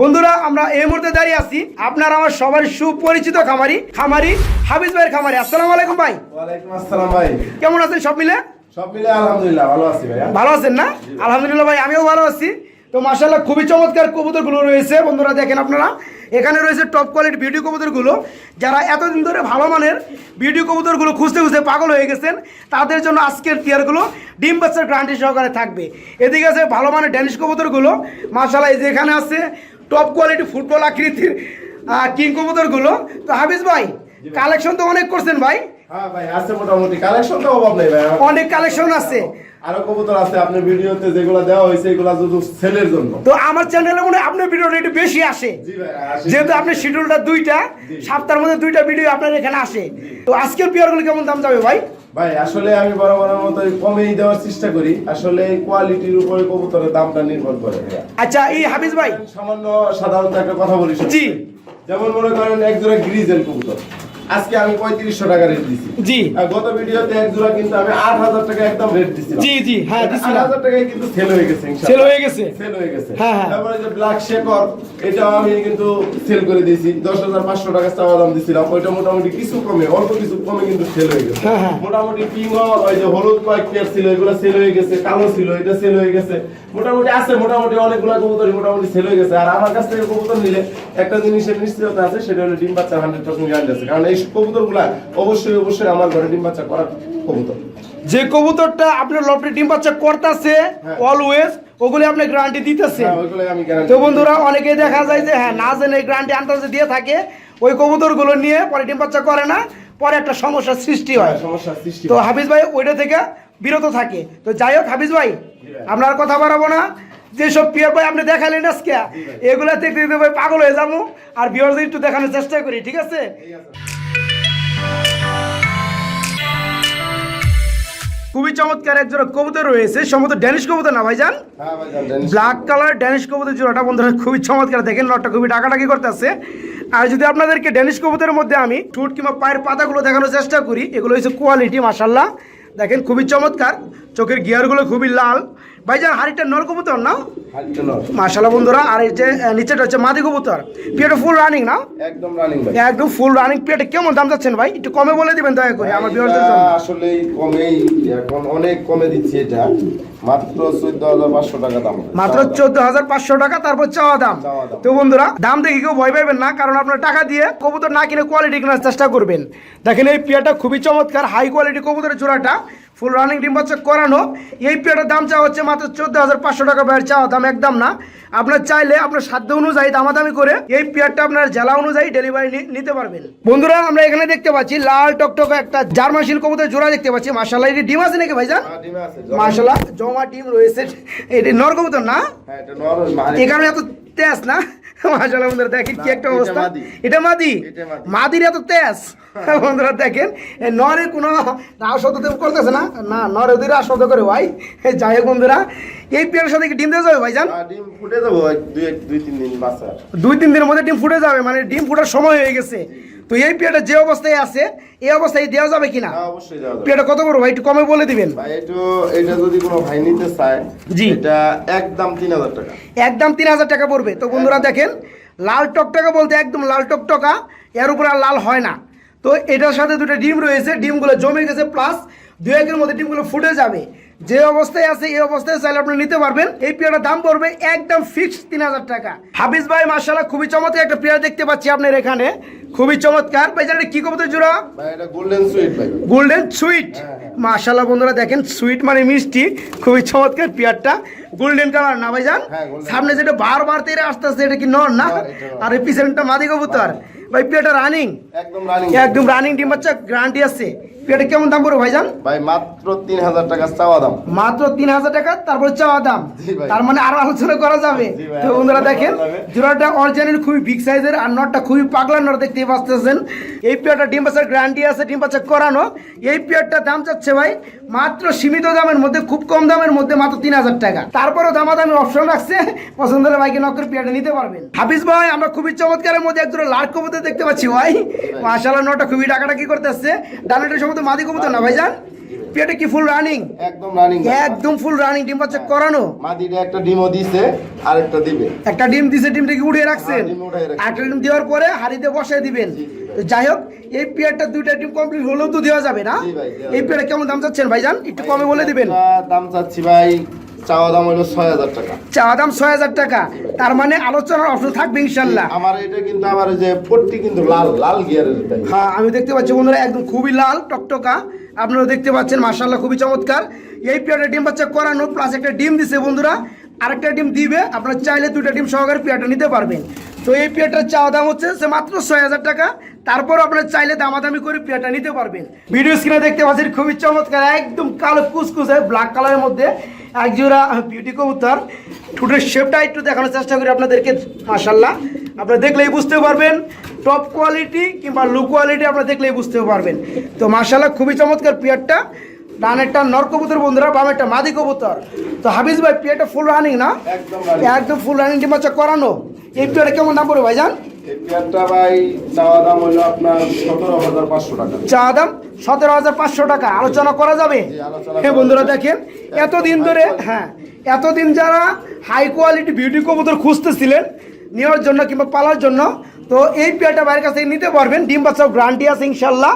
বন্ধুরা আমরা এই মুহূর্তে দাঁড়িয়ে আছি আপনার আমার সবার সুপরিচিত খামারি খামারি হাফিজ ভাইয়ের খামারি। আসসালামু আলাইকুম ভাই। ওয়ালাইকুম আসসালাম ভাই। কেমন আছেন সব মিলে? সব মিলে আলহামদুলিল্লাহ ভালো আছি ভাইয়া। ভালো আছেন না? আলহামদুলিল্লাহ ভাই আমিও ভালো আছি। তো মার্শাল্লাহ খুবই চমৎকার কবুতরগুলো রয়েছে। বন্ধুরা দেখেন আপনারা এখানে রয়েছে টপ কোয়ালিটি বিউটি কবুতরগুলো। যারা এতদিন ধরে ভালো মানের বিউটি কবুতরগুলো খুঁজতে খুঁজতে পাগল হয়ে গেছেন তাদের জন্য আজকের টিয়ারগুলো ডিম বাচ্চার গ্রান্টি সহকারে থাকবে। এদিকে আছে ভালো মানের ড্যানিশ কবুতরগুলো। মার্শাল্লাহ এই যে এখানে আছে টপ কোয়ালিটি ফুটবল আকৃতির কিং কবুতরগুলো তো হাফিজ ভাই কালেকশন তো অনেক করছেন ভাই। হ্যাঁ ভাই আছে মোটামুটি। কালেকশন তো অভাব নেই ভাই। অনেক কালেকশন আছে। আরও কবুতর আছে আপনার ভিডিওতে যেগুলো দেওয়া হয়েছে এগুলো শুধু সেলের জন্য। তো আমার চ্যানেলে মনে আপনার ভিডিওটা একটু বেশি আসে। যেহেতু আপনার শিডিউলটা দুইটা সপ্তাহের মধ্যে দুইটা ভিডিও আপনার এখানে আসে। তো আজকের পেয়ারগুলো কেমন দাম যাবে ভাই? ভাই আসলে আমি বরাবরের মতো কমেই দেওয়ার চেষ্টা করি আসলে কোয়ালিটির উপরে কবুতরের দামটা নির্ভর করে আচ্ছা এই হাফিজ ভাই সামান্য সাধারণত একটা কথা বলি। জি। যেমন মনে করেন এক জোড়া গ্রিজেল কবুতর আজকে আমি পঁয়ত্রিশশো টাকা রেট দিছি। জি। গত ভিডিওতে এক জোড়া কিন্তু আমি আট হাজার টাকা একদম রেট দিছি জি জি হ্যাঁ আট হাজার টাকায় কিন্তু সেল হয়ে গেছে সেল হয়ে গেছে? সেল হয়ে গেছে। হ্যাঁ, হ্যাঁ। তারপরে যে ব্ল্যাক শেকর এটাও আমি কিন্তু সেল করে দিয়েছি। দশ হাজার পাঁচশো টাকা চাওয়া দাম দিছিলাম। ওইটা মোটামুটি কিছু কমে অল্প কিছু কমে কিন্তু সেল হয়ে গেছে। হ্যাঁ, হ্যাঁ। মোটামুটি পিঙ্গ ওই যে হলুদ কয়েক পেয়ার ছিল এগুলো সেল হয়ে গেছে কালো ছিল এটা সেল হয়ে গেছে। মোটামুটি আছে মোটামুটি অনেকগুলো কবুতরই মোটামুটি সেল হয়ে গেছে। আর আমার কাছ থেকে কবুতর নিলে একটা জিনিসের নিশ্চয়তা আছে সেটা হলো ডিম বাচ্চা হান্ড্রেড পার্সেন্ট গ্যারান্টি আছে। কারণ এই কবুতরগুলা অবশ্যই অবশ্যই আমার ঘরে ডিম বাচ্চা করা কবুতর। যে কবুতরটা আপনার ডিম বাচ্চা করতেছে। অলওয়েজ ওগুলি আপনি গ্যারান্টি দিতেছে তো বন্ধুরা অনেকেই দেখা যায় যে হ্যাঁ না জেনে গ্যারান্টি আন্দাজে দিয়ে থাকে ওই কবুতরগুলো নিয়ে পরে ডিম বাচ্চা করে না পরে একটা সমস্যার সৃষ্টি হয়। তো হয়। হাফিজ ভাই ওইটা থেকে বিরত থাকে। তো যাই হোক হাফিজ ভাই আপনার কথা বাড়াবো না। যেসব পিয়ার ভাই আপনি দেখালেন আজকে এগুলা দেখতে দেখতে ভাই পাগল হয়ে যাব। আর বিয়ারদের একটু দেখানোর চেষ্টা করি ঠিক আছে। খুবই চমৎকার এক জোড়া কবুতর রয়েছে সম্ভবত ড্যানিশ কবুতর না ভাইজান? হ্যাঁ ভাইজান, ব্ল্যাক কালার ড্যানিশ কবুতর জোড়াটা বন্ধুরা খুবই চমৎকার। দেখেন নটটা খুবই ডাকাডাকি করতেছে। আর যদি আপনাদেরকে ড্যানিশ কবুতরের মধ্যে আমি ঠোঁট কিংবা পায়ের পাতাগুলো দেখানোর চেষ্টা করি এগুলো হচ্ছে কোয়ালিটি মাসাল্লাহ দেখেন খুবই চমৎকার। চোখের গিয়ারগুলো খুবই লাল। ভাইজান হাড়িটা নর কবুতর না? হালকা বন্ধুরা আর এই যে নিচেটা হচ্ছে মাদি কবুতর। পিয়াটা ফুল রানিং না? একদম রানিং ভাই। একদম ফুল রানিং পিয়াটা কেমন দাম যাচ্ছেন ভাই? একটু কমে বলে দিবেন দয়া করে আমার এটা জন্য। আসলে কমেই এখন অনেক কমে দিচ্ছি এটা। মাত্র চোদ্দ হাজার পাঁচশো টাকা দাম। মাত্র চোদ্দ হাজার পাঁচশো টাকা তারপর চাওয়া দাম। তো বন্ধুরা দাম দেখে কেউ ভয় পাবেন না কারণ আপনার টাকা দিয়ে কবুতর না কিনে কোয়ালিটি কেনার চেষ্টা করবেন। দেখেন এই পেয়ারটা খুবই চমৎকার হাই কোয়ালিটি কবুতরের জোড়াটা ফুল রানিং ডিম বাচ্চা করানো এই পেয়ারটার দাম চাওয়া হচ্ছে মাত্র চোদ্দ হাজার পাঁচশো টাকা বাইরে চাওয়া দাম একদম না। আপনার চাইলে আপনার সাধ্য অনুযায়ী দামাদামি করে এই পেয়ারটা আপনার জেলা অনুযায়ী ডেলিভারি নিতে পারবেন। বন্ধুরা আমরা এখানে দেখতে পাচ্ছি লাল টকটক একটা জার্মাশিল কবুতরের জোড়া দেখতে পাচ্ছি। মাসাল্লাহ এটি ডিম আছে নাকি ভাইজান? হ্যাঁ, ডিমে জমা। ডিম রয়েছে। এটি নর কবুতর না? হ্যাঁ, কারণে এত তেজ না? মাশাআল্লাহ বন্ধুরা দেখেন কি একটা অবস্থা। এটা মাদি। মাদির এত তেজ? বন্ধুরা দেখেন নরে কোনো রাও শব্দ করতেছে না। না নরে দিয়ে রাও শব্দ করে ভাই। যাই হোক বন্ধুরা এই পেয়ারের সাথে কি ডিম দেওয়া যাবে ভাইজান? ডিম ফুটে যাব দুই তিন দিন বাচ্চা দুই তিন দিনের মধ্যে ডিম ফুটে যাবে মানে ডিম ফুটার সময় হয়ে গেছে। তো এই পেয়ারটা যে অবস্থায় আছে এই অবস্থায় দেওয়া যাবে কিনা? অবশ্যই যাওয়া যাবে। পেয়ারটা কত বড় ভাই একটু কমে বলে দিবেন। ভাই এটা এটা যদি কোনো ভাই নিতে চায় জি। এটা একদম তিন হাজার টাকা। একদম তিন হাজার টাকা পড়বে। তো বন্ধুরা দেখেন লাল টকটকা বলতে একদম লাল টকটকা এর উপর আর লাল হয় না। তো এটার সাথে দুটো ডিম রয়েছে ডিমগুলো জমে গেছে প্লাস দু একের মধ্যে ডিমগুলো ফুটে যাবে। যে অবস্থায় আছে, এই অবস্থায় চাইলে আপনি নিতে পারবেন। এই পেয়ারটার দাম পড়বে একদম ফিক্সড তিন হাজার টাকা। হাফিজ ভাই মার্শাল্লাহ খুবই চমৎকার একটা পেয়ার দেখতে পাচ্ছি আপনার এখানে। খুবই চমৎকার। ভাই জানেন কি কবুতর জোড়া? গোল্ডেন সুইট ভাই। গোল্ডেন সুইট মাশাল্লাহ বন্ধুরা দেখেন সুইট মানে মিষ্টি। খুবই চমৎকার পেয়ারটা। গোল্ডেন কালার না ভাইজান? হ্যাঁ, সামনে যেটা বারবার তেরে আসতে আসতে এটা কি নর না। আর এই পিছনটা মাদি কবুতর। ভাই পেয়ারটা রানিং একদম রানিং একদম রানিং ডিম বাচ্চা গ্যারান্টি আছে। পেয়ারটা কেমন দাম পড়বে ভাইজান? ভাই মাত্র তিন হাজার টাকা চাওয়া দাম। মাত্র তিন হাজার টাকা তারপর চাওয়া দাম। তার মানে আরও আলোচনা করা যাবে। তো বন্ধুরা দেখেন। জোড়াটা অরিজিনাল খুবই বিগ সাইজের আর নটটা খুবই পাগলা নট দেখতে পাচ্ছেন এই পেয়ারটা ডিম পাচার গ্যারান্টি আছে, ডিম পাচার করানো। এই পেয়ারটা দাম চাচ্ছে ভাই মাত্র সীমিত দামের মধ্যে, খুব কম দামের মধ্যে মাত্র তিন হাজার টাকা। তারপরেও দামাদামি অপশন রাখছে, পছন্দের বাইকে নকর পেয়ারটা নিতে পারবেন। হাফিজ ভাই, আমরা খুবই চমৎকারের মধ্যে একজন লাল কবুতর দেখতে পাচ্ছি ভাই। মাসাল্লাহ নটা খুবই ডাকাডাকি করতেছে। ডানাটা সম্ভবত মাদি কবুতর না ভাইজান? পেটে কি ফুল রানিং একদম রানিং একদম ফুল রানিং ডিম বাচ্চা করানো? মাদিটা একটা ডিমও দিছে আর একটা দিবে। একটা ডিম দিছে ডিমটা কি উঠিয়ে রাখছেন হ্যাঁ, একটা ডিম দেওয়ার পরে হাড়িতে বসায় দিবেন। যাই হোক এই পেয়ারটা দুইটা ডিম কমপ্লিট হলেও তো দেওয়া যাবে না? এই। পেয়ারটা কেমন দাম চাচ্ছেন ভাইজান? একটু কমে বলে দিবেন। দাম চাচ্ছি ভাই চাওয়া দাম হলো ছয় হাজার টাকা। চা দাম ছয় হাজার টাকা। তার মানে আলোচনার অপশন থাকবে ইনশাল্লাহ। আমার এটা কিন্তু আমার যে কিন্তু লাল লাল গিয়ারের হ্যাঁ আমি দেখতে পাচ্ছি বন্ধুরা একদম খুবই লাল টকটকা। আপনারা দেখতে পাচ্ছেন মার্শাল্লাহ খুবই চমৎকার। এই পেয়ারটা ডিম বাচ্চা করানো প্লাস একটা ডিম দিছে বন্ধুরা। আরেকটা ডিম দিবে, আপনারা চাইলে দুইটা ডিম সহকারে পেয়ারটা নিতে পারবেন। তো এই পেয়ারটার চাওয়া দাম হচ্ছে সে মাত্র ছয় হাজার টাকা। তারপর আপনারা চাইলে দামাদামি করে পেয়ারটা নিতে পারবেন। ভিডিও স্ক্রিনে দেখতে পাচ্ছেন, খুবই চমৎকার, একদম কালো কুচকুচে ব্ল্যাক কালারের মধ্যে একজোড়া বিউটি কবুতর। ঠুটের শেপটা একটু দেখানোর চেষ্টা করি আপনাদেরকে মাশাল্লাহ আপনারা দেখলেই বুঝতে পারবেন। টপ কোয়ালিটি কিংবা লো কোয়ালিটি আপনারা দেখলেই বুঝতে পারবেন। তো মাশাল্লাহ খুবই চমৎকার পেয়ারটা। ডানেরটা নর কবুতর বন্ধুরা বামেরটা মাদি কবুতর। তো হাফিজ ভাই পেয়ারটা ফুল রানিং না? একদম ফুল রানিং ডিম বাচ্চা করানো। এই পেয়ারটা কেমন দাম পড়বে ভাইজান? চা দাম সতেরো হাজার পাঁচশো টাকা। আলোচনা করা যাবে? হ্যাঁ বন্ধুরা। দেখেন এতদিন ধরে হ্যাঁ এতদিন যারা হাই কোয়ালিটি বিউটি কবুতর খুঁজতেছিলেন নেওয়ার জন্য কিংবা পালার জন্য তো এই পেয়ারটা বাইরের কাছ থেকে নিতে পারবেন। ডিম বাচ্চাও গ্রান্টি আছে ইনশাল্লাহ।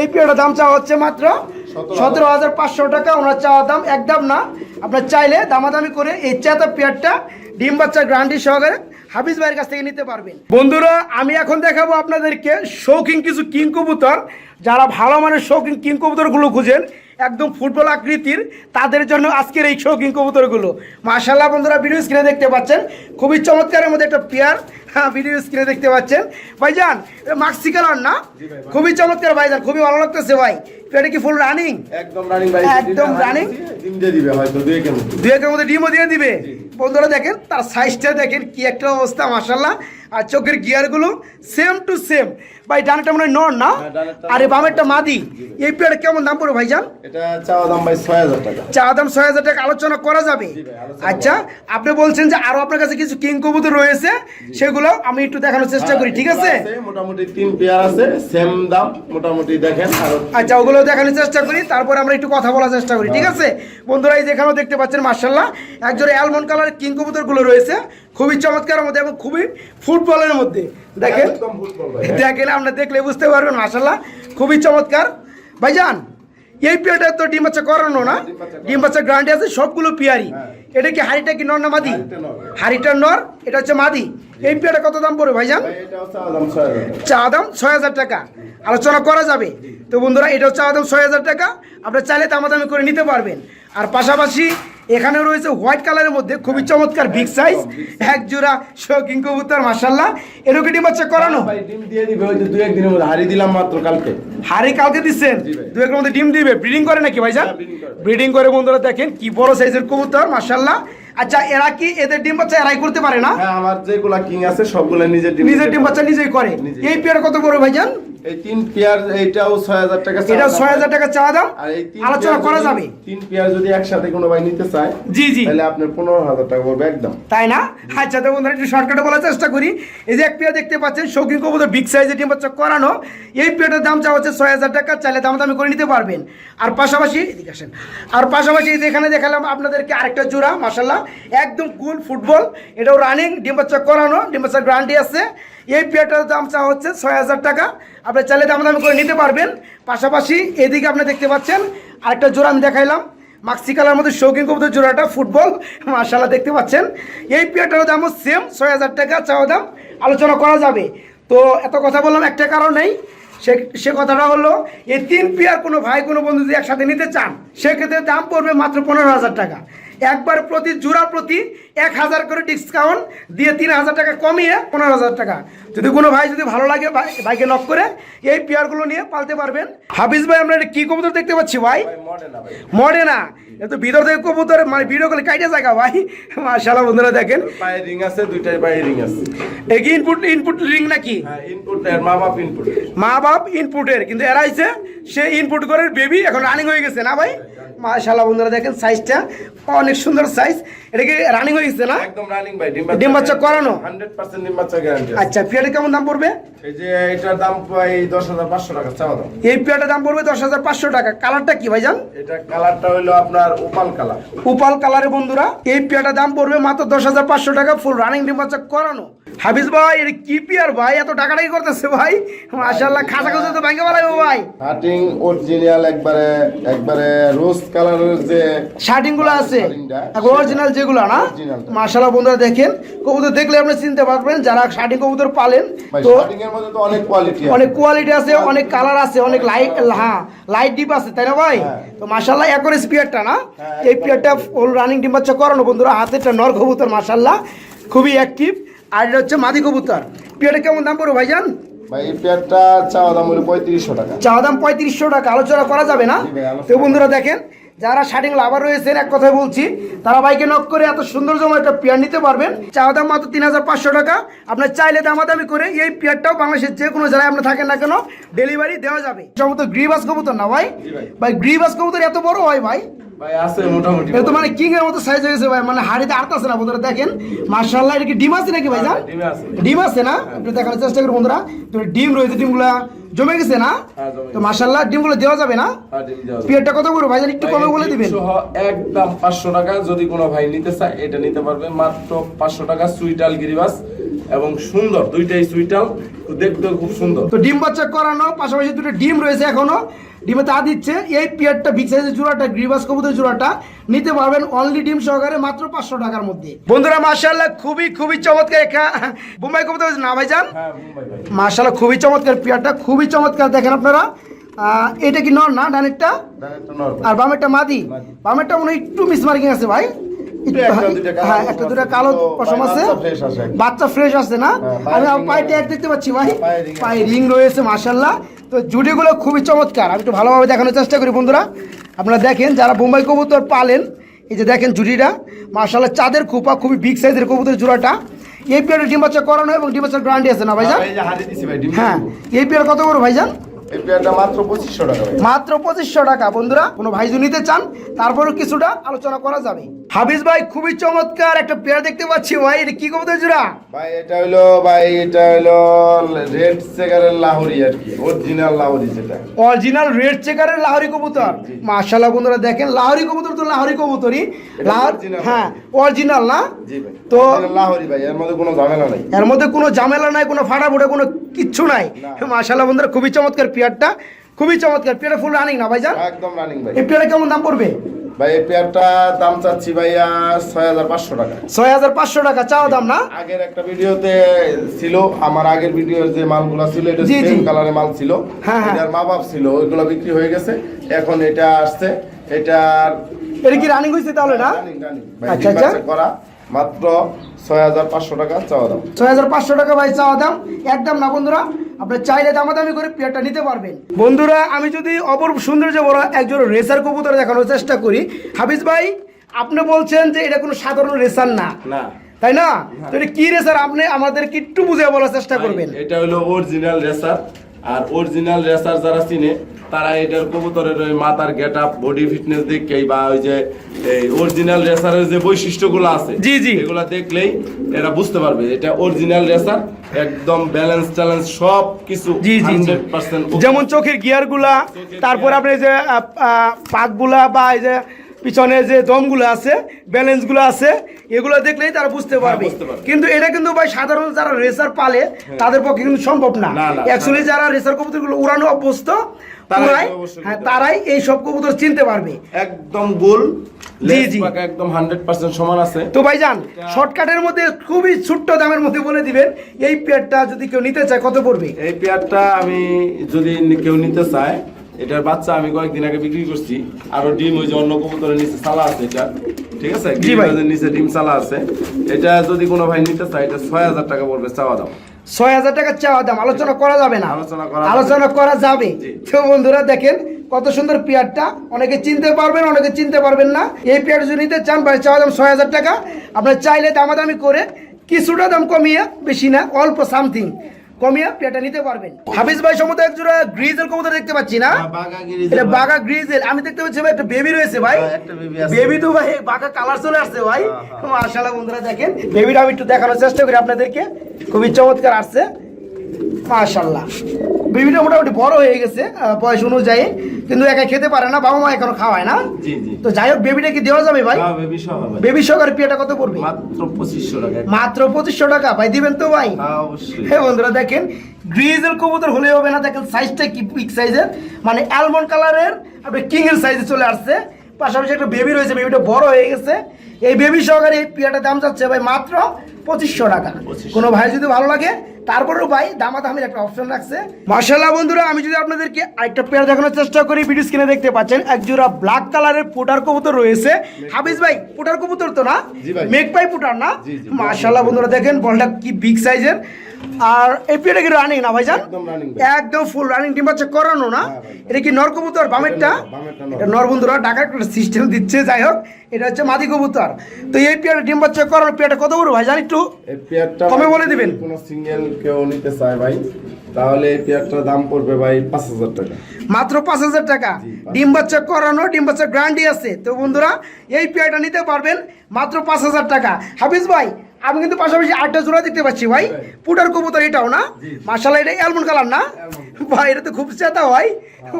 এই পেয়ারটার দাম চাওয়া হচ্ছে মাত্র সতেরো হাজার। পাঁচশো টাকা। ওনার চাওয়া দাম একদম না। আপনার চাইলে দামাদামি করে এই চেতা পেয়ারটা ডিম বাচ্চা গ্রান্টি সহকারে হাফিজ ভাইয়ের কাছ থেকে নিতে পারবেন। বন্ধুরা আমি এখন দেখাবো আপনাদেরকে শৌখিন কিছু কিং কবুতর। যারা ভালো মানের শৌখিন কিং কবুতরগুলো খুঁজেন একদম ফুটবল আকৃতির তাদের জন্য আজকের এই শৌখিন কবুতরগুলো। মাশাল্লাহ বন্ধুরা ভিডিও স্ক্রিনে দেখতে পাচ্ছেন খুবই চমৎকারের মধ্যে একটা পেয়ার হ্যাঁ ভিডিও স্ক্রিনে দেখতে পাচ্ছেন। ভাইজান মাক্সি কালার না? খুবই চমৎকার ভাইজান খুবই ভালো লাগতেছে ভাই। এটা কি ফুল রানিং একদম রানিং ভাই একদম running? ডিম দিয়ে দিবে হয়তো দুই কেমন দু একের মধ্যে ডিমও দিয়ে দিবে? বন্ধুরা দেখেন তার সাইজটা দেখেন কি একটা অবস্থা মাসাল্লাহ আর চোখের গিয়ারগুলো সেম টু সেম ভাই ডানেরটা মনে হয় নর না? হ্যাঁ, আরে বামেরটা মাদি। এই পেয়ার কেমন দাম পড়বে ভাইজান? এটা চাওয়া দাম ভাই ছয় হাজার টাকা। চা দাম ছয় হাজার টাকা আলোচনা করা যাবে। আচ্ছা আপনি বলছেন যে আরও আপনার কাছে কিছু কিং কবুতর রয়েছে সেগুলো আমি একটু দেখানোর চেষ্টা করি ঠিক আছে? মোটামুটি তিন পেয়ার আছে সেম দাম মোটামুটি দেখেন আচ্ছা ওগুলো দেখানোর চেষ্টা করি তারপর আমরা একটু কথা বলার চেষ্টা করি ঠিক আছে? বন্ধুরা এই যেখানেও দেখতে পাচ্ছেন মার্শাল্লাহ একজোড়ে অ্যালমন্ড কালারের কিং কবুতরগুলো রয়েছে। খুবই চমৎকারের মধ্যে এবং খুবই ফুটবলের মধ্যে। দেখেন? দেখেন আপনারা দেখলে বুঝতে পারবেন মার্শাল্লাহ খুবই চমৎকার। ভাইজান এই পেয়ারটা তো ডিম বাচ্চা করানো না। ডিম বাচ্চা গ্রান্টি আছে সবগুলো পিয়ারি হ্যাঁ। এটা কি হাড়িটা কি নর না মাদি? হাড়িটা নর। এটা হচ্ছে মাদি। এই পেয়ারটা কত দাম পড়বে ভাইজান? চা দাম ছয় হাজার টাকা। আলোচনা করা যাবে। তো বন্ধুরা এটা চা আদম ছয় হাজার টাকা। আপনার চাইলে দামাদামি করে নিতে পারবেন। আর পাশাপাশি এখানে রয়েছে হোয়াইট কালারের মধ্যে খুবই চমৎকার বিগ সাইজ এক জোড়া শৌকিং কবুতর মাসাল্লাহ এরকম ডিম বাচ্চা করানো? ডিম দিয়ে দিবে হয়তো দুই একদিনের মধ্যে। হারিয়ে দিলাম মাত্র কালকে। হাড়ি কালকে দিচ্ছেন? দু একের মধ্যে ডিম দিবে? ব্রিডিং করে নাকি ভাইজান? হ্যাঁ। ব্রিডিং করে। বন্ধুরা দেখেন কি বড় সাইজের কবুতর মাসাল্লাহ আচ্ছা এরা কি এদের ডিম বাচ্চা এরাই করতে পারে না? হ্যাঁ আমার যেগুলা কিং আছে সবগুলা নিজের ডিম নিজের ডিম বাচ্চা নিজেই করে। এই পেয়ার কত বড় ভাইজান? এই তিন পেয়ার এইটাও ছয় হাজার টাকা এটা দাম। ছয় হাজার টাকা চাওয়া দাম? আর এই তিন আলোচনা করা যাবে। তিন পেয়ার যদি একসাথে কোনো ভাই নিতে চায় জি জি। তাহলে আপনার পনেরো হাজার টাকা পড়বে একদম। তাই না? আচ্ছা তো বন্ধুরা একটু শর্টকাটে বলার চেষ্টা করি। এই যে এক পেয়ার দেখতে পাচ্ছেন শৌখিন কবুতর বিগ সাইজের ডিম বাচ্চা করানো। এই পেয়ারটার দাম চা হচ্ছে ছয় হাজার টাকা চাইলে দাম দামি করে নিতে পারবেন। আর পাশাপাশি এদিকে আসেন। আর পাশাপাশি এখানে দেখালাম আপনাদেরকে আরেকটা জোড়া মাসাল্লাহ একদম কুল ফুটবল এটাও রানিং ডিম বাচ্চা করানো ডিম গ্যারান্টি আছে। এই পেয়ারটার দাম চা হচ্ছে ছয় হাজার টাকা। আপনি চাইলে দাম দাম করে নিতে পারবেন। পাশাপাশি এদিকে আপনি দেখতে পাচ্ছেন আরেকটা জোড়া আমি দেখাইলাম। মাক্সি কালার মধ্যে শৌখিন কবুতর জোড়াটা ফুটবল। মার্শাল্লাহ দেখতে পাচ্ছেন। এই পেয়ারটার দামও সেম ছয় হাজার টাকা, চাওয়া দাম। আলোচনা করা যাবে। তো এত কথা বললাম, একটা কারণ নেই। সে সে কথাটা হলো, এই তিন পেয়ার কোনো ভাই কোনো বন্ধু যদি একসাথে নিতে চান, সেক্ষেত্রে দাম পড়বে মাত্র পনেরো হাজার টাকা। একবার প্রতি জোড়া প্রতি এক হাজার করে ডিসকাউন্ট দিয়ে তিন হাজার টাকা কমিয়ে পনেরো হাজার টাকা। যদি কোনো ভাই যদি ভালো লাগে ভাই- ভাইকে নক করে এই পেয়ারগুলো নিয়ে পালতে পারবেন। হাফিজ ভাই আমরা কি কবুতর দেখতে পাচ্ছি ভাই? ভাই মডে না মরে না তো ভিতর থেকে কবুতর মানে ভিডিও করলে কাইটে জায়গা ভাই। মাশাআল্লাহ বন্ধুরা দেখেন। পায়ে রিং আছে দুইটাই পায়ে রিং আছে। এই কি ইনপুট ইনপুট রিং নাকি? হ্যাঁ ইনপুট মা বাপ ইনপুট মা বাপ ইনপুটের কিন্তু এরা হচ্ছে সে ইনপুট করে বেবি এখন রানিং হয়ে গেছে না ভাই? মাশাআল্লাহ বন্ধুরা দেখেন সাইজটা অনেক সুন্দর সাইজ এটা কি রানিং হয়ে গেছে না? একদম রানিং ভাই ডিম বাচ্চা করানো? 100% ডিম বাচ্চা গ্যারান্টি আচ্ছা পেয়ারটা কেমন দাম পড়বে? এই যে এটার দাম প্রায় 10500 টাকা চাওয়া দাম। এই পেয়ারটার দাম পড়বে দশ হাজার পাঁচশো টাকা। কালারটা কি ভাইজান? এটা কালারটা হলো আপনার ওপাল কালার। উপাল কালারের বন্ধুরা এই পেয়ারটার দাম পড়বে মাত্র দশ হাজার পাঁচশো টাকা ফুল রানিং ডিম বাচ্চা করানো। হাফিজ ভাই এটা কি পেয়ার ভাই? এত টাকাটাই করতেছে ভাই। মাশাল্লাহ খাসা খাসা তো ব্যাংকে বানাবো ভাই। কাটিং অরিজিনাল একবারে একবারে রোজ কালারের যে শার্টিংগুলো আছে। অরিজিনাল যেগুলো না। মাশাল্লাহ বন্ধুরা দেখেন কবুতর দেখলে আপনি চিনতে পারবেন যারা শার্টিং কবুতর পালেন তো অনেক কোয়ালিটি অনেক কোয়ালিটি আছে অনেক কালার আছে অনেক লাইট হ্যাঁ লাইট ডিপ আছে তাই না ভাই? হ্যাঁ। তো মাশাল্লাহ একর স্পিয়ারটা না হ্যাঁ, এই পিয়ারটা ফুল রানিং ডিম বাচ্চা করানো বন্ধুরা হাতেরটা নর কবুতর মাশাল্লাহ খুবই অ্যাক্টিভ আর এটা হচ্ছে মাদি কবুতর। পিয়ারটা কেমন দাম পড়বে ভাইজান? চাওয়া দাম পঁয়ত্রিশশো টাকা। আলোচনা করা যাবে না। তো বন্ধুরা দেখেন যারা শার্টিং লাভার রয়েছেন এক কথায় বলছি তারা বাইকে নক করে এত সুন্দর জমা একটা পেয়ার নিতে পারবেন। চাওয়া দাম মাত্র তিন হাজার পাঁচশো টাকা। আপনার চাইলে দামাদামি করে এই পেয়ারটাও বাংলাদেশের যে কোনো জায়গায় আপনি থাকেন না কেন ডেলিভারি দেওয়া যাবে। সম্ভবত গ্রিবাস কবুতর না ভাই? ভাই। ভাই গ্রিবাস কবুতর এত বড় হয় ভাই? ভাই আছে মোটামুটি। এটা তো মানে কিং এর মতো সাইজ হয়েছে ভাই মানে হাড়িতে আটতাছে না বন্ধুরা দেখেন। মার্শাল্লাহ এটা কি ডিম আছে নাকি ভাই জান ডিমে আছে। ডিম আছে না? আপনি দেখানোর চেষ্টা করুন বন্ধুরা। তো ডিম রয়েছে ডিমগুলা জমে গেছে না? হ্যাঁ, তো ডিমগুলো দেওয়া যাবে না? পিয়ারটা কত করে ভাইজান একটু কমে বলে দিবেন। একদম পাঁচশো টাকা যদি কোনো ভাই নিতে চায় এটা নিতে পারবে। মাত্র পাঁচশো টাকা সুইটাল গিরিবাস। এবং সুন্দর দুইটাই সুইটাল দেখতে খুব সুন্দর। তো ডিম বাচ্চা করানো পাশাপাশি দুটো ডিম রয়েছে এখনও। ডিমে তা দিচ্ছে এই পিয়ারটা বিগ সাইজের জোড়াটা গ্রিবাস কবুতর জোড়াটা নিতে পারবেন অনলি ডিম সহকারে মাত্র পাঁচশো টাকার মধ্যে। বন্ধুরা মার্শাল্লাহ খুবই খুবই চমৎকার একা বোম্বাই কবুতর না যান মুম্বাই ভাই। মার্শাল্লাহ খুবই চমৎকার পিয়ারটা খুবই চমৎকার। দেখেন আপনারা এটা কি নর না? ডানেরটা? আর বামেরটা মাদি। বামেরটা মনে হয় একটু মিস মার্কিং আছে ভাই। হ্যাঁ একটা দুটা কালো পশম আছে। বাচ্চা ফ্রেশ আছে না? হ্যাঁ, আমি পায়ে। ট্যাগ দেখতে পাচ্ছি ভাই। পায়ে রিং রয়েছে তো জুডিগুলো খুবই চমৎকার। আমি একটু ভালোভাবে দেখানোর চেষ্টা করি বন্ধুরা। আপনারা দেখেন যারা বোম্বাই কবুতর পালেন এই যে দেখেন জুডিটা মাশাল্লাহ চাঁদের খোপা খুবই বিগ সাইজের কবুতর জোড়াটা। এই পেয়ারের ডিম বাচ্চা করানো এবং ডিম বাচ্চার গ্যারান্টি আছে না ভাইজান? হ্যাঁ। এই পেয়ার কত করে ভাইজান? মাত্র পঁচিশশো টাকা বন্ধুরা। কোনো নিতে চান তারপরেও কিছুটা আলোচনা করা যাবে। হাফিজ ভাই খুবই চমৎকার একটা পেয়ার দেখতে পাচ্ছি ভাই। এটা কি কবুতর জোড়া? ভাই এটা হলো ভাই এটা হলো রেড লাহোরি আর কি। অরিজিনাল লাহোরি যেটা। অরিজিনাল রেড চেকারের লাহরি কবুতর। জি। মাশাল্লাহ বন্ধুরা দেখেন লাহরি কবুতর তো লাহরি কবুতরই। লাহর হ্যাঁ অরিজিনাল না? জি ভাই তো লাহোরি ভাই এর মধ্যে কোনো ঝামেলা নাই। এর মধ্যে কোনো ঝামেলা নাই কোনো ফাটাফুটে কোনো কিচ্ছু নাই। না। মাশাল্লাহ বন্ধুরা খুবই চমৎকার পেয়ারটা খুবই চমৎকার। পেয়ারটা ফুল রানিং না ভাইজান? একদম রানিং ভাই। এই পেয়ারটা কেমন দাম পড়বে? ভাই এই পেয়ারটা দাম চাচ্ছি ভাইয়া ছয় হাজার পাঁচশো টাকা। ছয় হাজার পাঁচশো টাকা চাও দাম না? আগের একটা ভিডিওতে ছিল আমার আগের ভিডিওর যে মালগুলো ছিল এটা। সেম কালারের মাল ছিল। হ্যাঁ, হ্যাঁ। এটার মা বাপ ছিল ওইগুলো বিক্রি হয়ে গেছে। এখন এটা আসছে এটার এটা কি রানিং হয়েছে তাহলে না? Running, running. আচ্ছা, আচ্ছা। করা মাত্র ছয় হাজার পাঁচশো টাকা চাওয়া দাম। ছয় হাজার পাঁচশো টাকা ভাই চাওয়া দাম। একদম না বন্ধুরা? আপনার চাইলে দামাদামি করে পেয়ারটা নিতে পারবেন। বন্ধুরা আমি যদি অপরূপ সৌন্দর্য বড় একজন রেসার কবুতর দেখানোর চেষ্টা করি হাফিজ ভাই আপনি বলছেন যে এটা কোনো সাধারণ রেসার না। না। তাই না? তো এটা কি রেসার আপনি আমাদেরকে একটু বুঝে বলার চেষ্টা করবেন। এটা হলো অরিজিনাল রেসার আর অরিজিনাল রেসার যারা চিনে তারা এটার কবুতরের ওই মাথার গেট আপ বডি ফিটনেস দেখে বা ওই যে এই অরিজিনাল রেসারের যে বৈশিষ্ট্যগুলো আছে জি, জি। এগুলা দেখলেই এরা বুঝতে পারবে এটা অরিজিনাল রেসার একদম ব্যালেন্স ট্যালেন্স সব কিছু জি জি যেমন চোখের গিয়ারগুলা তারপর আপনি যে পাকগুলা বা এই যে পিছনে যে দমগুলো আছে ব্যালেন্সগুলো আছে এগুলো দেখলেই তারা বুঝতে পারবে। কিন্তু এটা কিন্তু ভাই সাধারণ যারা রেসার পালে তাদের পক্ষে কিন্তু সম্ভব না। অ্যাকচুয়ালি যারা রেসার কবুতরগুলো উড়ানো অভ্যস্ত তারাই হ্যাঁ তারাই এই সব কবুতর চিনতে পারবে। একদম গোল একদম হান্ড্রেড পার্সেন্ট সমান আছে। তো ভাইজান শর্টকাটের মধ্যে খুবই ছোট্ট দামের মধ্যে বলে দিবেন এই পেয়ারটা যদি কেউ নিতে চায় কত পড়বে? এই পেয়ারটা আমি যদি কেউ নিতে চায় এটার বাচ্চা আমি কয়েকদিন আগে বিক্রি করছি। আরও ডিম ওই যে অন্য কবুতরের নিচে সালা আছে এটা। ঠিক আছে? নিচে ডিম সালা আছে। এটা যদি কোনো ভাই নিতে চায় এটা ছয় হাজার টাকা পড়বে চাওয়া দাম। ছয় হাজার টাকা চাওয়া দাম। আলোচনা করা যাবে না। আলোচনা করা যাবে। আলোচনা করা যাবে। তো বন্ধুরা দেখেন কত সুন্দর পেয়ারটা। অনেকে চিনতে পারবেন অনেকে চিনতে পারবেন না। এই পেয়ার যদি নিতে চান ভাই চাওয়া দাম ছয় হাজার টাকা। আপনার চাইলে দামাদামি করে কিছুটা দাম কমিয়ে বেশি না অল্প সামথিং। কমিয়ে প্লেটা নিতে পারবেন। হাফিজ ভাই সম্মত এক জোড়া গ্রিজেল কবুতর দেখতে পাচ্ছি না? হ্যাঁ, এটা বাঘা গ্রিজেল। আমি দেখতে পাচ্ছি ভাই একটা বেবি রয়েছে ভাই। হ্যাঁ। বেবি তো ভাই বাঘা কালার চলে আসছে ভাই। মার্শাল্লাহ বন্ধুরা দেখেন। বেবিটা আমি একটু দেখানোর চেষ্টা করি আপনাদেরকে। খুবই চমৎকার আসছে। মাশাআল্লাহ। বেবিটা মোটামুটি বড় হয়ে গেছে বয়স অনুযায়ী কিন্তু একা খেতে পারে না বাবা মা এখনও খাওয়ায় না। তো যাই হোক বেবিটা কি দেওয়া যাবে ভাই। বেবি সহকারে পিয়াটা কত পড়বে? মাত্র পঁচিশশো টাকা। মাত্র পঁচিশশো টাকা ভাই দিবেন তো ভাই? হ্যাঁ, বন্ধুরা দেখেন গ্রিজের কবুতর হলে হবে না দেখেন সাইজটা কি বিগ সাইজের মানে অ্যালমন্ড কালারের আপনি কিং এর সাইজে চলে আসছে। পাশাপাশি একটা বেবি রয়েছে বেবিটা বড় হয়ে গেছে। এই বেবি সহকারে এই পিয়াটার দাম যাচ্ছে ভাই মাত্র পঁচিশশো টাকা। কোনো ভাই যদি ভালো লাগে তারপরেও ভাই দামাদামির একটা অপশন রাখছে। মার্শাল্লাহ বন্ধুরা আমি যদি আপনাদেরকে আরেকটা পেয়ার দেখানোর চেষ্টা করি ভিডিও স্ক্রিনে দেখতে পাচ্ছেন একজোড়া ব্ল্যাক কালারের পোটার কবুতর রয়েছে। হাফিজ ভাই পোটার কবুতর তো না? মেঘ পাই পোটার না। মার্শাল্লাহ বন্ধুরা দেখেন বলটা কি বিগ সাইজের আর এই পেয়ারটা কি রানিং না ভাইজান? একদম ফুল রানিং টিম বাচ্চা করানো না। এটা কি নর কবুতর? বামেরটা? এটা নর বন্ধুরা ঢাকার একটা সিস্টেম দিচ্ছে যাই হোক এটা হচ্ছে মাদি কবুতর। তো এই পেয়ারটা ডিম বাচ্চা করানো পেয়ারটা কত বড় ভাই জানি একটু কমে বলে দিবেন। কোনো সিঙ্গেল কেউ নিতে চায় ভাই তাহলে এই পেয়ারটার দাম পড়বে ভাই পাঁচ হাজার টাকা। মাত্র পাঁচ হাজার টাকা। ডিম বাচ্চা করানো ডিম বাচ্চা গ্রান্ডি আছে। তো বন্ধুরা এই পেয়ারটা নিতে পারবেন মাত্র পাঁচ হাজার টাকা। হাফিজ ভাই আমি কিন্তু পাশাপাশি আটটা জোড়া দেখতে পাচ্ছি ভাই। পুটার কবুতর এটাও না? মাশাল্লাহ এটা অ্যালমন্ড কালার না? ভাই এটা তো খুব চেতা ভাই।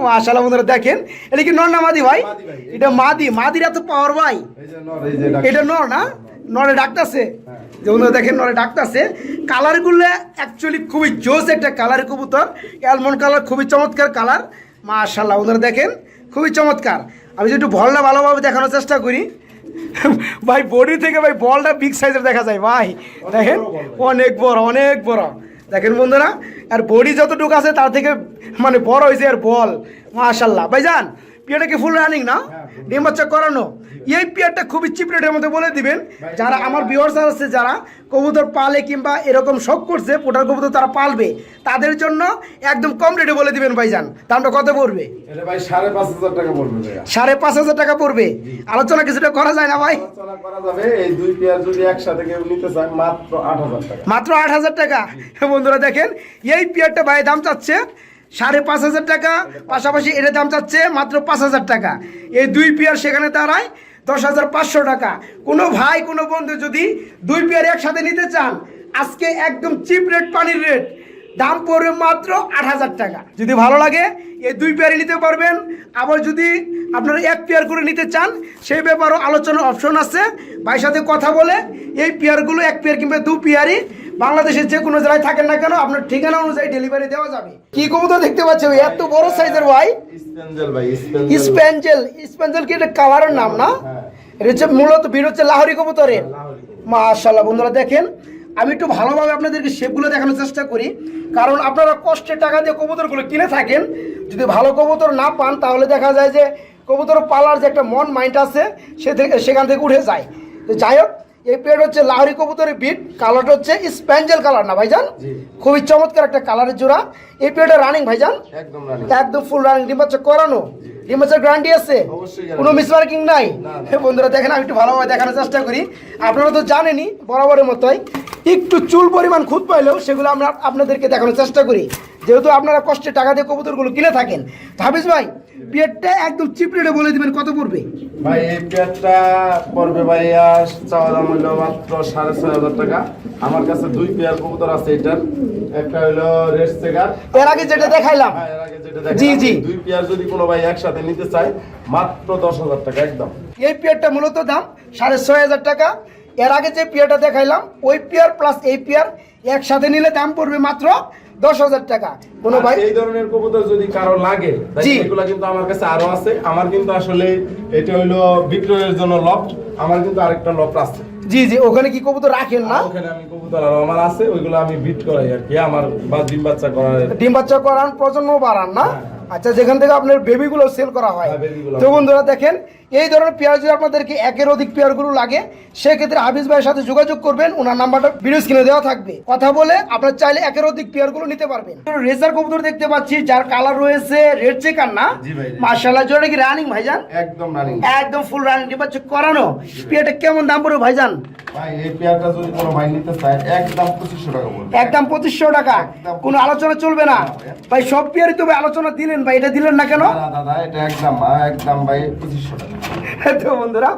মাশাল্লাহ বন্ধুরা দেখেন। এটা কি নর না মাদি ভাই? এটা মাদি। মাদির এত পাওয়ার ভাই। এটা নর না? নরে ডাকতেছে। যে বন্ধুরা দেখেন নরে ডাকতেছে। কালারগুলো অ্যাকচুয়ালি খুবই জোস একটা কালার কবুতর। অ্যালমন্ড কালার খুবই চমৎকার কালার মাশাল্লাহ বন্ধুরা দেখেন। খুবই চমৎকার। আমি যদি একটু বলটা ভালোভাবে দেখানোর চেষ্টা করি। ভাই বডি থেকে ভাই বলটা বিগ সাইজের দেখা যায় ভাই। দেখেন? অনেক বড় অনেক বড়। দেখেন বন্ধুরা আর বডি যতটুকু আছে তার থেকে মানে বড় হয়েছে আর বল। মাশাল্লাহ ভাইজান পিয়াটা কি ফুল রানিং না? ডিম বাচ্চা করানো? এই পিয়ারটা খুবই চিপ রেটের মধ্যে বলে দিবেন। যারা আমার ভিউয়ার্স আছে যারা কবুতর পালে কিংবা এরকম শখ করছে পোটার কবুতর তারা পালবে। তাদের জন্য একদম কম রেটে বলে দিবেন ভাইজান। দামটা কত পড়বে? সাড়ে পাঁচ হাজার টাকা পড়বে আলোচনা কিছুটা করা যায় না ভাই? মাত্র আট হাজার টাকা। বন্ধুরা দেখেন এই পিয়ারটা ভাই দাম চাচ্ছে সাড়ে পাঁচ হাজার টাকা, পাশাপাশি এর দাম চাচ্ছে মাত্র পাঁচ হাজার টাকা। এই দুই পেয়ার সেখানে দাঁড়ায় দশ হাজার পাঁচশো টাকা। কোনো ভাই, কোনো বন্ধু যদি দুই পেয়ার একসাথে নিতে চান, আজকে একদম চিপ রেট পানির রেট দাম পড়বে মাত্র আট হাজার টাকা। যদি ভালো লাগে এই দুই পেয়ারই নিতে পারবেন। আবার যদি আপনারা এক পেয়ার করে নিতে চান সেই ব্যাপারেও আলোচনার অপশন আছে। ভাইয়ের সাথে কথা বলে এই পেয়ারগুলো এক পেয়ার কিংবা দু পেয়ারই বাংলাদেশের যে কোনো জায়গায় থাকেন না কেন আপনার ঠিকানা অনুযায়ী ডেলিভারি দেওয়া যাবে। কি কবুতর দেখতে পাচ্ছ ভাই? এত বড় সাইজের ভাই। ভাই স্প্যাঞ্জেল স্প্যাঞ্জেল কি এটা কালারের নাম না? হ্যাঁ। এটা হচ্ছে মূলত ভিড় হচ্ছে লাহরি কবুতরের। মাশাল্লাহ বন্ধুরা দেখেন আমি একটু ভালোভাবে আপনাদেরকে শেপগুলো দেখানোর চেষ্টা করি। কারণ আপনারা কষ্টের টাকা দিয়ে কবুতরগুলো কিনে থাকেন। যদি ভালো কবুতর না পান তাহলে দেখা যায় যে কবুতর পালার যে একটা মন মাইন্ড আছে সে থেকে সেখান থেকে উঠে যায়। তো যাই হোক এই পেয়ার হচ্ছে লাহরি কবুতরের বিট কালারটা হচ্ছে স্প্যাঞ্জেল কালার না ভাইজান? খুবই চমৎকার একটা কালারের জোড়া। এই পেয়ারটা রানিং ভাইজান? একদম একদম ফুল রানিং ডিম বাচ্চা করানো? ডিম বছর গ্যারান্টি আছে। কোনো মিসমার্কিং নাই। বন্ধুরা দেখেন আমি একটু ভালোভাবে দেখানোর চেষ্টা করি আপনারা তো জানেনই বরাবরের মতোই একটু চুল পরিমাণ খুঁত পাইলেও সেগুলো আমরা আপনাদেরকে দেখানোর চেষ্টা করি যেহেতু আপনারা কষ্টে টাকা দিয়ে কবুতরগুলো কিনে থাকেন। তো হাফিজ ভাই পিয়ারটা একদম চিপ রেটে বলে দিবেন কত পড়বে? ভাই এই পেয়ারটা পড়বে ভাই চাওয়া দাম হইল মাত্র সাড়ে ছয় হাজার টাকা। আমার কাছে দুই পেয়ার কবুতর আছে এটার। একটা হলো রেড সেগার। এর আগে যেটা দেখাইলাম। হ্যাঁ, এর আগে যেটা জি, জি। দুই পেয়ার যদি কোনো ভাই একসাথে নিতে চায় মাত্র দশ হাজার টাকা একদম। এই পেয়ারটা মূলত দাম সাড়ে ছয় হাজার টাকা। এর আগে যে পেয়ারটা দেখাইলাম ওই পেয়ার প্লাস এই পেয়ার একসাথে নিলে দাম পড়বে মাত্র দশ হাজার টাকা। কোনো ভাই? এই ধরনের কবুতর যদি কারও লাগে এগুলো কিন্তু আমার কাছে আরও আছে। আমার কিন্তু আসলে এটা হইল বিক্রয়ের জন্য লফট আমার কিন্তু আরেকটা লফট আছে। জি জি ওখানে কি কবুতর রাখেন না? ওখানে আমি কবুতর আরও আমার আছে ওইগুলো আমি বিট করাই আর কি আমার বা ডিম বাচ্চা করার ডিম বাচ্চা করান প্রজন্ম বাড়ান না? হ্যাঁ। আচ্ছা যেখান থেকে আপনার বেবিগুলো সেল করা হয়। হ্যাঁ, তো বন্ধুরা দেখেন এই ধরনের পেয়ার যদি আপনাদেরকে একের অধিক পেয়ারগুলো লাগে সেক্ষেত্রে হাফিজ ভাইয়ের সাথে যোগাযোগ করবেন ওনার নাম্বারটা ভিডিও স্ক্রিনে দেওয়া থাকবে। কথা বলে আপনার চাইলে একের অধিক পেয়ারগুলো নিতে পারবেন। রেজার কবুতর দেখতে পাচ্ছি যার কালার রয়েছে রেড চেকার না। মার্শাল্লাহ জোরে কি রানিং ভাইজান? একদম রানিং একদম ফুল রানিং ডিপাচ্ছে করানো পেয়ারটা কেমন দাম পড়বে ভাইজান? একদম পঁচিশশো টাকা কোনো আলোচনা চলবে না। ভাই সব পেয়ারই তো ভাই আলোচনা দিলেন ভাই এটা দিলেন না কেন? দাদা এটা একদম একদম ভাই পঁচিশশো টাকা। তো বন্ধুরা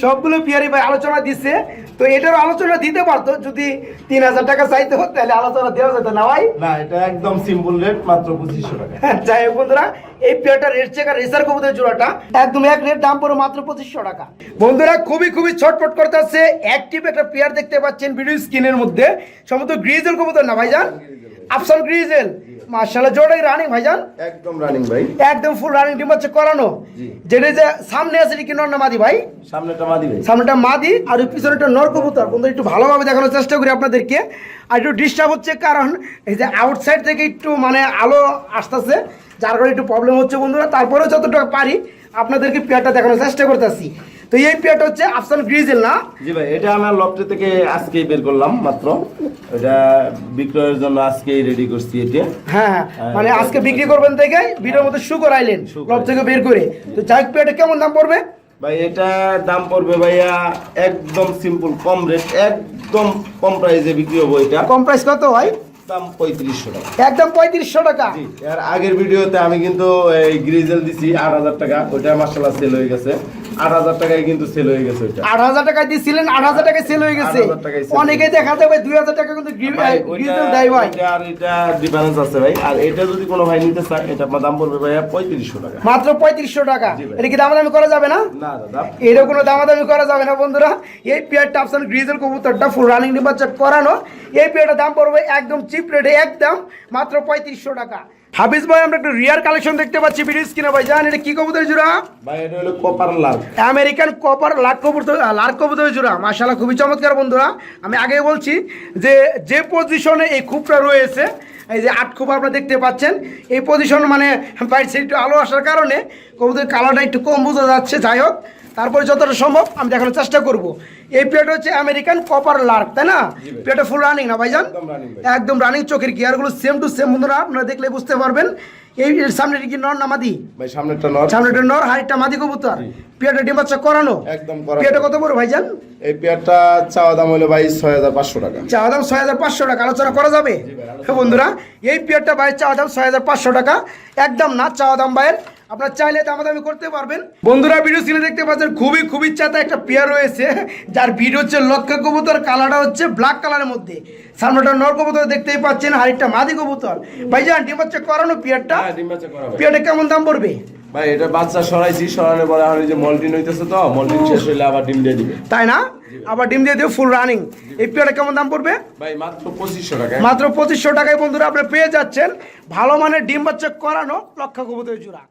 সবগুলো পেয়ারি ভাই আলোচনা দিচ্ছে তো এটার আলোচনা দিতে পারতো যদি তিন হাজার টাকা চাইতে হতো তাহলে আলোচনা দেওয়া যেত না ভাই? না এটা একদম সিম্পল রেট মাত্র পঁচিশশো টাকা। যাই হোক বন্ধুরা এই পেয়ারটা রেড চেকার রেসার কবুতরের জোড়াটা একদম এক রেট দাম পড়ে মাত্র পঁচিশশো টাকা। বন্ধুরা খুবই খুবই ছটফট করতে আসছে অ্যাক্টিভ একটা পেয়ার দেখতে পাচ্ছেন ভিডিও স্ক্রিনের মধ্যে। সম্ভবত গ্রিজেল কবুতর না ভাইজান? আফসান গ্রিজেল মার্শাল্লাহ জোড়াই রানিং ভাইজান। একদম রানিং ভাই। একদম ফুল রানিং ডিম হচ্ছে করানো। জি। যেটা যে সামনে আছে কি নর না মাদি ভাই? সামনেটা মাদি ভাই। সামনেটা মাদি আর পিছনেটা নর কবুতর। বন্ধু একটু ভালোভাবে দেখানোর চেষ্টা করি আপনাদেরকে। আর একটু ডিস্টার্ব হচ্ছে কারণ এই যে আউটসাইড থেকে একটু মানে আলো আসতেছে যার কারণে একটু প্রবলেম হচ্ছে বন্ধুরা। তারপরেও যতটুকু পারি আপনাদেরকে পেয়ারটা দেখানোর চেষ্টা করতেছি। তো এই পেয়ারটা হচ্ছে আফসান গ্রিজেল না? জি ভাই এটা আমার লফটে থেকে আজকেই বের করলাম মাত্র। এটা বিক্রয়ের জন্য আজকেই রেডি করছি এটা। হ্যাঁ হ্যাঁ মানে আজকে বিক্রি করবেন থেকে ভিডিওর মধ্যে শু করাইলেন শু লব থেকে বের করে। তো যাই হোক, কেমন দাম পড়বে? ভাই এটা দাম পড়বে ভাইয়া একদম সিম্পল কম রেট একদম কম প্রাইসে বিক্রি হব এটা। কম প্রাইস কত হয় দাম পঁয়ত্রিশশো টাকা। একদম পঁয়ত্রিশশো টাকা? এর আগের ভিডিওতে আমি কিন্তু এই গ্রিজেল দিছি আট হাজার টাকা ওইটা মার্শাল্লাহ সেল হয়ে গেছে। আট হাজার টাকায় কিন্তু সেল হয়ে গেছে ওইটা। আট হাজার টাকা দিয়েছিলেন আট হাজার টাকায় সেল হয়ে গেছে। 8,000 টাকায় sell অনেকে দেখা যাবে দুই হাজার টাকা কিন্তু গ্রিজেল দেয় ভাই। আর এটা ডিফারেন্স আছে ভাই। আর এটা যদি কোনো ভাই নিতে চায় এটা আপনার দাম পড়বে ভাইয়া পঁয়ত্রিশশো টাকা। মাত্র পঁয়ত্রিশশো টাকা। এটা কি দামাদামি করা যাবে না? না দাদা এরও কোনো দামাদামি করা যাবে না বন্ধুরা। এই পেয়ারটা আপনার গ্রিজেল কবুতরটা ফুল রানিং করানো। এই পেয়ারটার দাম পড়বে একদম চিপ রেটে একদম মাত্র পঁয়ত্রিশশো টাকা। হাফিজ ভাই আমরা একটা রিয়ার কালেকশন দেখতে পাচ্ছি ভিডিও স্ক্রিনে ভাই জান এটা কি কবুতর জোড়া? ভাই এটা হলো কপার লাল। আমেরিকান কপার লাট কবুতর লাট কবুতরের জোড়া। মাশাআল্লাহ খুবই চমৎকার বন্ধুরা। আমি আগে বলছি যে যে পজিশনে এই খুবটা রয়েছে এই যে আট খুব আপনারা দেখতে পাচ্ছেন এই পজিশন মানে বাইরে একটু আলো আসার কারণে কবুতরের কালারটা একটু কম বোঝা যাচ্ছে। যাই হোক তারপরে যতটা সম্ভব আমি দেখানোর চেষ্টা করব। এই পেয়ারটা হচ্ছে আমেরিকান কপার লার্ক তাই না? পেয়ারটা ফুল রানিং না ভাইজান? একদম ভাই। রানিং চোখের গিয়ারগুলো সেম টু সেম বন্ধুরা আপনারা দেখলে বুঝতে পারবেন। এই সামনে কি নর নামাদি ভাই সামনেরটা নর। সামনেটা নর হাইটটা মাদি কবুতর। পেয়ারটা ডিম বাচ্চা করানো? একদম করা পেয়ারটা কত বড় ভাইজান? এই পেয়ারটা চাওয়া দাম হলো ভাই ছয় হাজার পাঁচশো টাকা। চাওয়া দাম ছয় হাজার পাঁচশো টাকা আলোচনা করা যাবে? হ্যাঁ বন্ধুরা এই পেয়ারটা ভাইয়ের চাওয়া দাম ছয় হাজার পাঁচশো টাকা। একদম না চাওয়া দাম ভাইয়ের আপনার চাইলে দামাদামি করতে পারবেন। বন্ধুরা ভিডিও স্ক্রিনে দেখতে পাচ্ছেন খুবই খুবই চাতা একটা পেয়ার রয়েছে যার ভিড় হচ্ছে লক্ষ্য কবুতর কালারটা হচ্ছে ব্ল্যাক কালারের মধ্যে। সামনেটা নর কবুতর দেখতেই পাচ্ছেন হাড়িটা মাদি কবুতর। ভাই ভাইজান ডিম হচ্ছে করানো পেয়ারটা হ্যাঁ, বাচ্চা পেয়ারটা কেমন দাম পড়বে? ভাই এটা বাচ্চা সরাইছি সরানোর পরে এখন যে মলটিন হইতেছে তো মলটিন শেষ হইলে আবার ডিম দিয়ে দিবে। তাই না? আবার ডিম দিয়ে দিও ফুল রানিং এই পেয়ারটা কেমন দাম পড়বে? ভাই মাত্র পঁচিশশো টাকা। মাত্র পঁচিশশো টাকায় বন্ধুরা আপনি পেয়ে যাচ্ছেন। ভালো মানের ডিম বাচ্চা করানো লক্ষা কবুতরের জোড়া।